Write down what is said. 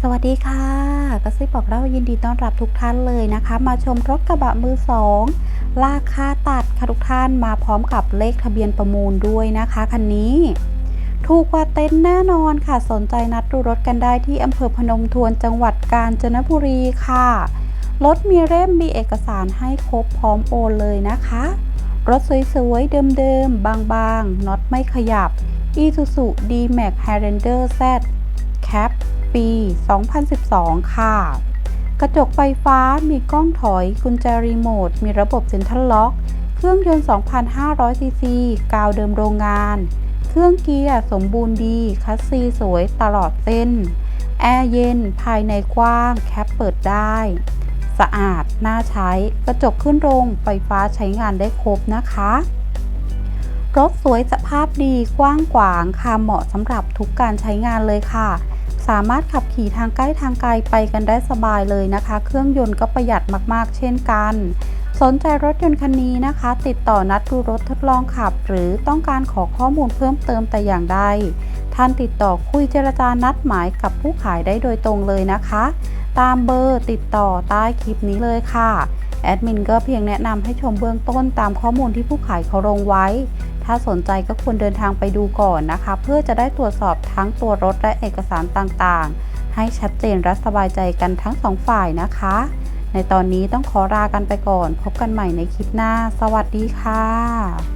สวัสดีค่ะกระซิบบอกเรายินดีต้อนรับทุกท่านเลยนะคะ มาชมรถกระบะมือสองราคาตัดค่ะทุกท่านมาพร้อมกับเลขทะเบียนประมูลด้วยนะคะคันนี้ ถูกกว่าเต็นท์แน่นอนค่ะสนใจนัดดูรถกันได้ที่อำเภอพนมทวนจังหวัดกาญจนบุรีค่ะ รถมีเล่มมีเอกสารให้ครบพร้อมโอนเลยนะคะ รถสวยๆ เดิมๆ บางๆน็อตไม่ขยับ Isuzu D-Max Highlander Z Cap ปี 2012 ค่ะ กระจกไฟฟ้ามีกล้องถอยกุญแจรีโมท มีระบบเซ็นทรัลล็อก เครื่องยนต์ 2,500 ซีซี กาวเดิมโรงงาน เครื่องเกียร์สมบูรณ์ดี คัสซีสวยตลอดเส้น แอร์เย็น ภายในกว้าง แคปเปิดได้ สะอาด น่าใช้ กระจกขึ้นโรงไฟฟ้าใช้งานได้ครบนะคะรถสวยสภาพดีกว้างขวางค่ะเหมาะสำหรับทุกการใช้งานเลยค่ะ สามารถขับขี่ทางใกล้ทางไกลไปกันได้สบายเลยนะคะ เครื่องยนต์ก็ประหยัดมากๆ เช่นกัน สนใจรถยนต์คันนี้นะคะ ติดต่อนัดดูรถทดลองขับ หรือต้องการขอข้อมูลเพิ่มเติมแต่อย่างใดท่านติดต่อคุยเจรจานัดหมายกับผู้ขายได้โดยตรงเลยนะคะ ตามเบอร์ติดต่อใต้คลิปนี้เลยค่ะแอดมินก็เพียงแนะนำให้ชมเบื้องต้นตามข้อมูลที่ผู้ขายเขาลงไว้ ถ้าสนใจก็ควรเดินทางไปดูก่อนนะคะ เพื่อจะได้ตรวจสอบทั้งตัวรถและเอกสารต่างๆ ให้ชัดเจนและสบายใจกันทั้งสองฝ่ายนะคะ ในตอนนี้ต้องขอลากันไปก่อน พบกันใหม่ในคลิปหน้า สวัสดีค่ะ